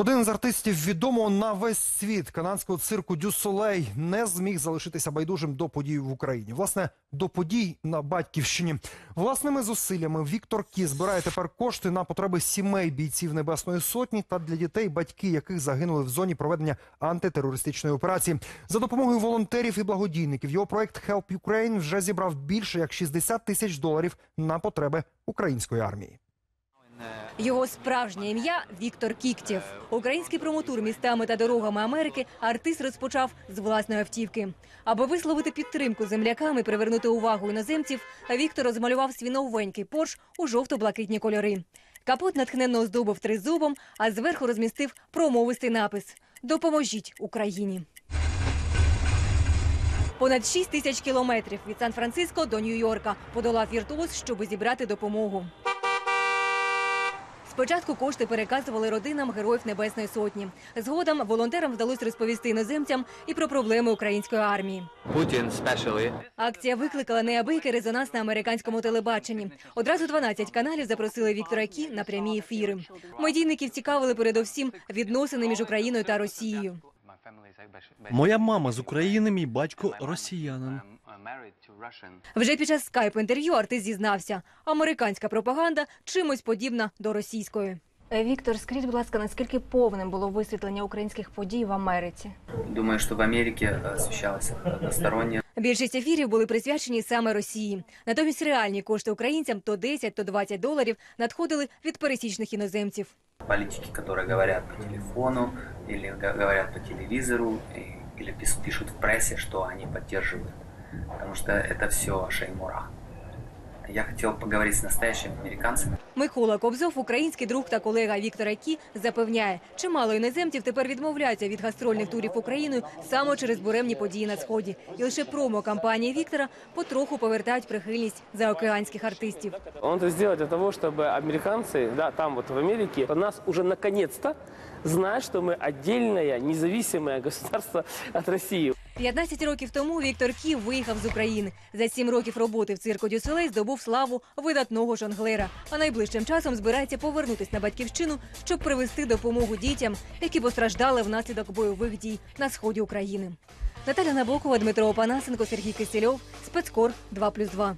Один з артистів відомого на весь світ канадського цирку Дю Солей не зміг залишитися байдужим до подій в Україні. Власне, до подій на батьківщині. Власними зусиллями Віктор Кі збирає тепер кошти на потреби сімей бійців Небесної Сотні та для дітей, батьки яких загинули в зоні проведення антитерористичної операції. За допомогою волонтерів і благодійників його проект Help Ukraine вже зібрав більше як 60 тисяч доларів на потреби української армії. Його справжнє ім'я Віктор Кіктєв. Український промотур містами та дорогами Америки артист розпочав з власної автівки. Аби висловити підтримку землякам і привернути увагу іноземців, Віктор розмалював свій новенький порш у жовто-блакитні кольори. Капот натхненно оздобив тризубом, а зверху розмістив промовистий напис Допоможіть Україні. Понад 6 тисяч кілометрів від Сан-Франциско до Нью-Йорка подолав віртуоз, щоби зібрати допомогу. Спочатку кошти переказували родинам героїв Небесної Сотні. Згодом волонтерам вдалося розповісти іноземцям і про проблеми української армії. Putin especially Акція викликала неабиякий резонанс на американському телебаченні. Одразу 12 каналів запросили Віктора Кі на прямі ефіри. Медійників цікавили передовсім відносини між Україною та Росією. Моя мама з України, мій батько росіянин. Вже під час скайп-інтерв'ю артист зізнався, американська пропаганда чимось подібна до російської. Віктор, скажіть, будь ласка, наскільки повним було висвітлення українських подій в Америці? Думаю, что в Америке освещалось односторонне. Більшість ефірів були присвячені саме Росії. Натомість реальні кошти українцям то 10, то 20 доларів надходили від пересічних іноземців. Политики, которые говорят по телефону или га- говорят по телевизору и- или пис- пишут в прессе, что они поддерживают Потому что это все шеймура. Я хотел поговорить с настоящими американцами. Микола Кобзов, український друг та колега Віктора Кі, запевняє, чимало іноземців тепер відмовляються від гастрольних турів Україною саме через буремні події на сході. І лише промо-кампанії Віктора потроху повертають прихильність заокеанських артистів. Он это сделал для того, чтобы американцы, да, там вот в Америке, по нас уже наконец-то знают, что мы отдельное, независимое государство от России. 15 років тому Віктор Кі виїхав з України. За сім років роботи в цирку Дюсселей здобув славу видатного жонглера. А найближчим часом збирається повернутись на батьківщину, щоб привезти допомогу дітям, які постраждали внаслідок бойових дій на сході України. Наталя Набокова, Дмитро Опанасенко, Сергій Кисельов, спецкор 2+,2.